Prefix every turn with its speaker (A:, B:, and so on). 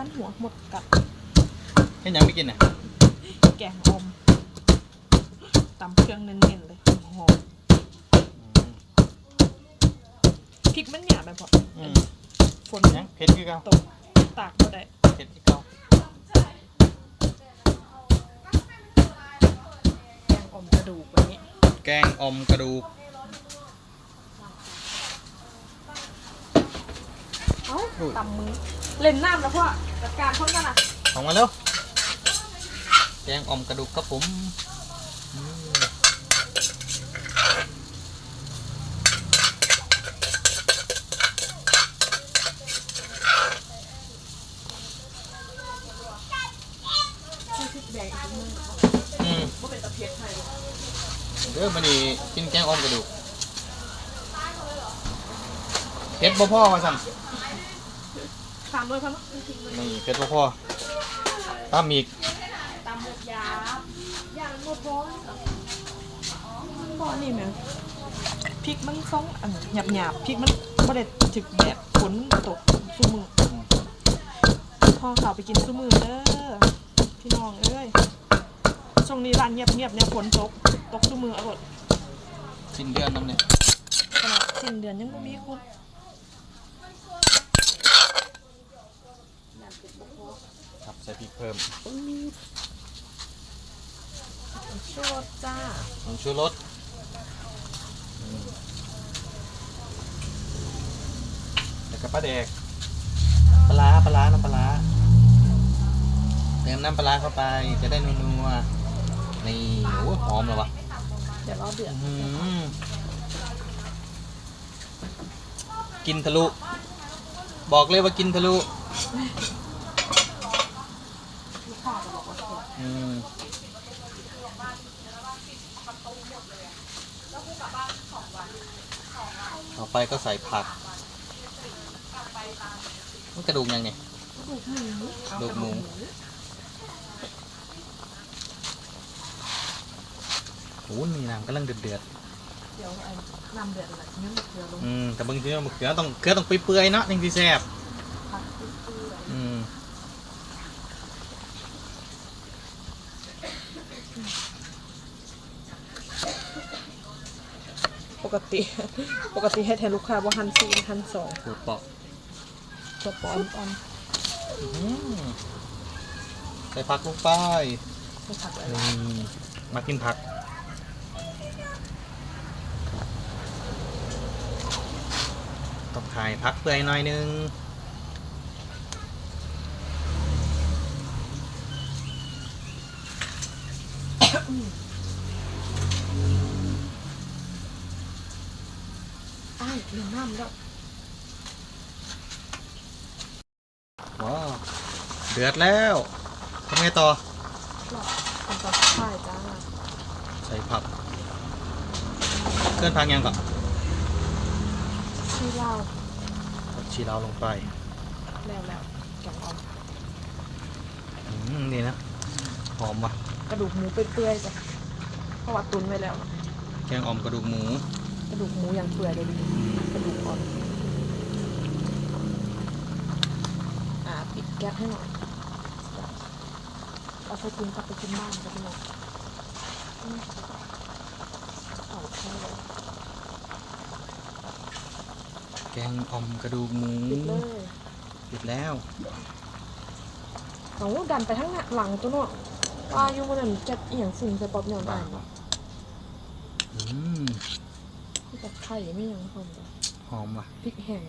A: ขั้นหัวหมดกับ
B: เห็นยังไม่กินอะ
A: แกงอมตำเครื่องเน้นๆเลยหอมพริกมันหยาบไปพอ
B: อืม
A: ฝน
B: ยังเผ็ดคือเก่า
A: ตกตากก็ได้
B: เผ็ดคือเก่า
A: แกงอมกระดูกแบบนี้
B: แกงอมกระดูก
A: เอ้าตำมือเล่นน้ำแล้วพ่อ จัดการพร้อมกันอะ
B: ออกมาเร็วแกงอมกระดูกครับผมอืม
A: ใส่พริกแดงอีกมือ
B: อืม
A: ว่าเป็นตะเพียนไทย
B: เด้อมาดีกินแกงอมกระดูกเผ็ดบ่พ่อมาสั่น
A: ตามด้วยพ่อเนาะจริงๆเลย
B: นี่เผ็ดบ่พ่อตามอีก
A: ตามหมดยาบอย่างหมดร้อนบ่อนี่แม่พริกมันฟองอันหยาบหยาบๆพริกมันบ่ได้ถึกแบบฝนตกซุมือพ่อเขาไปกินซุมือเด้อพี่น้องเอ้ยช่วงนี้ร้านเงียบเงียบๆเนี่ยฝนตกตกซุมืออร่อย
B: สิ้นเดือนน้ำเนี่ย
A: ขนาดสิ้นเดือนยังบ่มีคน
B: ครับใส่พริก เพิ่ม
A: ชั่วจ้า
B: ผงชูรสอืมแล้วก็ปลาแดกปลาร้าปลาร้าน้ำปลาร้าเติมน้ำปลาร้าเข้าไปจะได้นัวๆนี่โอ้ยหอมเลยวะ
A: เดี๋ยวรอเดือด
B: อื้อหือกินทะลุ บอกเลยว่ากินทะลุ
A: ลูกค้าจะบอกว่าเผ็ด
B: อืมต่อไปก็ใส่ผักมันกระดูกยังไง
A: ลูกหมูเอา
B: ลูกหมู โอ้นี่น้ำกำลังเดือดเดือด
A: เดี๋ยวไอ้น้ำเดือดอะไรงั้นเดี๋ยวลง
B: ๆอืมแต่บางทีมันเกลือต้องเกลือต้องเปื่อยๆเนาะถึงที่แซ่บ
A: ผักเปื่อย
B: อืม
A: ๆ ปกติ ปกติให้แทนลูกค้าว่าหันซีนหันสอง
B: ปวดปอก
A: ตัวปอนปอน
B: อื้อหือใส่ผักลงไป
A: ไม่ผักอะไร
B: นี่มากินผัก ต้องถ่ายพักเปื่อยหน่อยนึง
A: อ้ายเรียนน้ำแล้ว
B: ว้าวเดือดแล้วทำไงต่อ
A: หลอดเป็นตัวข่ายจ้า
B: ใส่ผักเคลื่อนทางยังก่อน
A: ที่เล่า
B: ผักชีลาวลงไป
A: แล้วแล้วแกงออม
B: อืมนี่นะหอมว่ะ
A: กระดูกหมูเปื่อยๆจ้ะเพราะว่าตุนไว้แล้ว
B: แกงอ่อมกระดูกหมู
A: กระดูกหมูยังเปื่อยเลยดีกระดูกอ่อนอ่าปิดแก๊สให้หน่อยเอาใส่ถุงกลับไปกินบ้านกันพี่น้องอืมเอาเข้าเลย
B: แกงอ่อมกระดูกหมู
A: ปิดเลย
B: ปิดแล้ว
A: เอาดันไปทั้งหลังตัวเนาะว่าอยู่บนนั้นแก๊สเอียงฝุ่นใส่ป๊อปยอนได้เนาะ
B: อืม
A: ที่ กับไข่ไม่ยังพร้อมจ้ะ
B: หอมว่ะ
A: พริกแห้ง